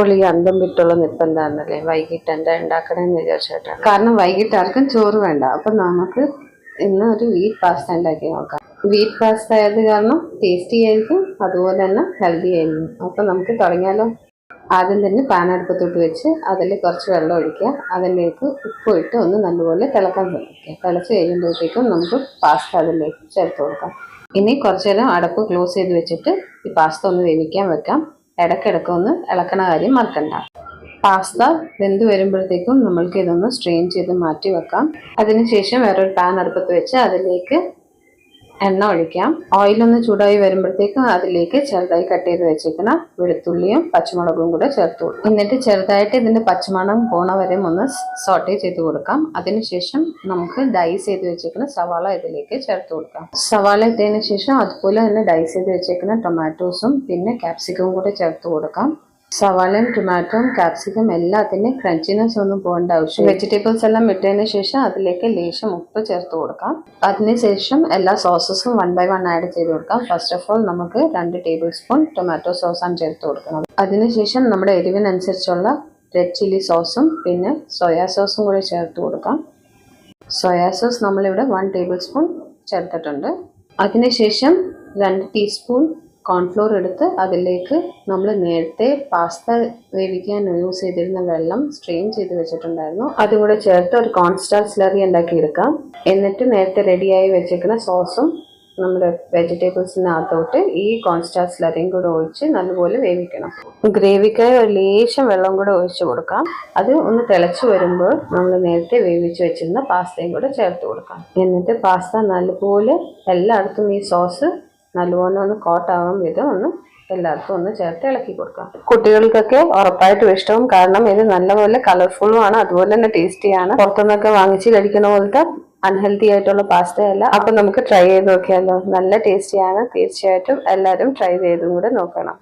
അപ്പോൾ ഈ അന്തം വിട്ടുള്ള നിപ്പ് എന്താണെന്നല്ലേ വൈകിട്ട് എന്താ ഉണ്ടാക്കണമെന്ന് വിചാരിച്ചിട്ടാണ്. കാരണം വൈകിട്ട് ആർക്കും ചോറ് വേണ്ട. അപ്പം നമുക്ക് ഇന്ന് ഒരു വീറ്റ് പാസ്ത ഉണ്ടാക്കി നോക്കാം. വീറ്റ് പാസ്ത ആയത് കാരണം ടേസ്റ്റി ആയിരിക്കും അതുപോലെ തന്നെ ഹെൽത്തി ആയിരിക്കും. അപ്പം നമുക്ക് തുടങ്ങിയാലോ? ആദ്യം തന്നെ പാൻ അടുപ്പത്തോട്ട് വെച്ച് അതിൽ കുറച്ച് വെള്ളം ഒഴിക്കുക. അതിലേക്ക് ഉപ്പ് ഇട്ട് ഒന്ന് നല്ലപോലെ തിളക്കാൻ ശ്രമിക്കുക. തിളച്ച് കഴിയുമ്പോഴത്തേക്കും നമുക്ക് പാസ്ത അതിലേക്ക് ചേർത്ത് കൊടുക്കാം. ഇനി കുറച്ച് നേരം അടപ്പ് ക്ലോസ് ചെയ്ത് വെച്ചിട്ട് ഈ പാസ്ത ഒന്ന് വേവിക്കാൻ വെക്കാം. ഇടയ്ക്കിടയ്ക്ക് ഒന്ന് ഇളക്കണ കാര്യം മറക്കണ്ട. പാസ്ത വെന്ത് വരുമ്പോഴത്തേക്കും നമ്മൾക്ക് ഇതൊന്ന് സ്ട്രെയിൻ ചെയ്ത് മാറ്റി വെക്കാം. അതിനുശേഷം വേറൊരു പാൻ അടുപ്പത്ത് വെച്ച് അതിലേക്ക് എണ്ണ ഒഴിക്കാം. ഓയിലൊന്ന് ചൂടായി വരുമ്പോഴത്തേക്കും അതിലേക്ക് ചെറുതായി കട്ട് ചെയ്ത് വെച്ചേക്കുന്ന വെളുത്തുള്ളിയും പച്ചമുളകും കൂടെ ചേർത്ത് എന്നിട്ട് ചെറുതായിട്ട് ഇതിന്റെ പച്ചമണം പോണ വരെ ഒന്ന് സോട്ടേ ചെയ്ത് കൊടുക്കാം. അതിനുശേഷം നമുക്ക് ഡൈസ് ചെയ്ത് വെച്ചേക്കുന്ന സവാള ഇതിലേക്ക് ചേർത്ത് കൊടുക്കാം. സവാള ഇട്ടതിന് ശേഷം അതുപോലെ തന്നെ ഡൈസ് ചെയ്ത് വെച്ചേക്കുന്ന ടൊമാറ്റോസും പിന്നെ ക്യാപ്സിക്കവും കൂടെ ചേർത്ത് കൊടുക്കാം. സവാളയും ടൊമാറ്റോയും കാപ്സിക്കം എല്ലാത്തിന്റെയും ക്രഞ്ചിനെസ് ഒന്നും പോകേണ്ട ആവശ്യം വെജിറ്റബിൾസ് എല്ലാം ഇട്ടതിന് ശേഷം അതിലേക്ക് ലേശം ഉപ്പ് ചേർത്ത് കൊടുക്കാം. അതിനുശേഷം എല്ലാ സോസസും വൺ ബൈ വൺ ആഡ് ചെയ്ത് കൊടുക്കാം. ഫസ്റ്റ് ഓഫ് ഓൾ നമുക്ക് രണ്ട് ടേബിൾ സ്പൂൺ ടൊമാറ്റോ സോസാണ് ചേർത്ത് കൊടുക്കുന്നത്. അതിനുശേഷം നമ്മുടെ എരിവിനനുസരിച്ചുള്ള റെഡ് ചില്ലി സോസും പിന്നെ സോയാ സോസും കൂടി ചേർത്ത് കൊടുക്കാം. സോയാ സോസ് നമ്മളിവിടെ വൺ ടേബിൾ സ്പൂൺ ചേർത്തിട്ടുണ്ട് അതിനുശേഷം രണ്ട് ടീസ്പൂൺ കോൺഫ്ലോർ എടുത്ത് അതിലേക്ക് നമ്മൾ നേരത്തെ പാസ്ത വേവിക്കാൻ യൂസ് ചെയ്തിരുന്ന വെള്ളം സ്ട്രെയിൻ ചെയ്ത് വെച്ചിട്ടുണ്ടായിരുന്നു. അതും കൂടെ ചേർത്ത് ഒരു കോൺസ്റ്റാർ സ്ലറി ഉണ്ടാക്കി എടുക്കാം. എന്നിട്ട് നേരത്തെ റെഡിയായി വെച്ചേക്കുന്ന സോസും നമ്മുടെ വെജിറ്റബിൾസിനകത്തോട്ട് ഈ കോൺസ്റ്റാർ സ്ലറിയും കൂടെ ഒഴിച്ച് നല്ലപോലെ വേവിക്കണം. ഗ്രേവിക്കായി ഒരു ലേശം വെള്ളം കൂടെ ഒഴിച്ച് കൊടുക്കാം. അത് ഒന്ന് തിളച്ച് വരുമ്പോൾ നമ്മൾ നേരത്തെ വേവിച്ച് വെച്ചിരുന്ന പാസ്തയും കൂടെ ചേർത്ത് കൊടുക്കാം. എന്നിട്ട് പാസ്ത നല്ലപോലെ എല്ലായിടത്തും ഈ സോസ് നല്ലപോലെ ഒന്ന് കോട്ടാവാൻ വിധം ഒന്ന് എല്ലാവർക്കും ഒന്ന് ചേർത്ത് ഇളക്കി കൊടുക്കാം. കുട്ടികൾക്കൊക്കെ ഉറപ്പായിട്ടും ഇഷ്ടവും കാരണം ഇത് നല്ലപോലെ കളർഫുള്ളുമാണ് അതുപോലെ തന്നെ ടേസ്റ്റിയാണ് പുറത്തുനിന്നൊക്കെ വാങ്ങിച്ച് കഴിക്കുന്ന പോലത്തെ അൺഹെൽത്തി ആയിട്ടുള്ള പാസ്തയല്ല. അപ്പം നമുക്ക് ട്രൈ ചെയ്ത് നോക്കിയാലോ? നല്ല ടേസ്റ്റിയാണ് തീർച്ചയായിട്ടും എല്ലാവരും ട്രൈ ചെയ്തും കൂടെ നോക്കണം.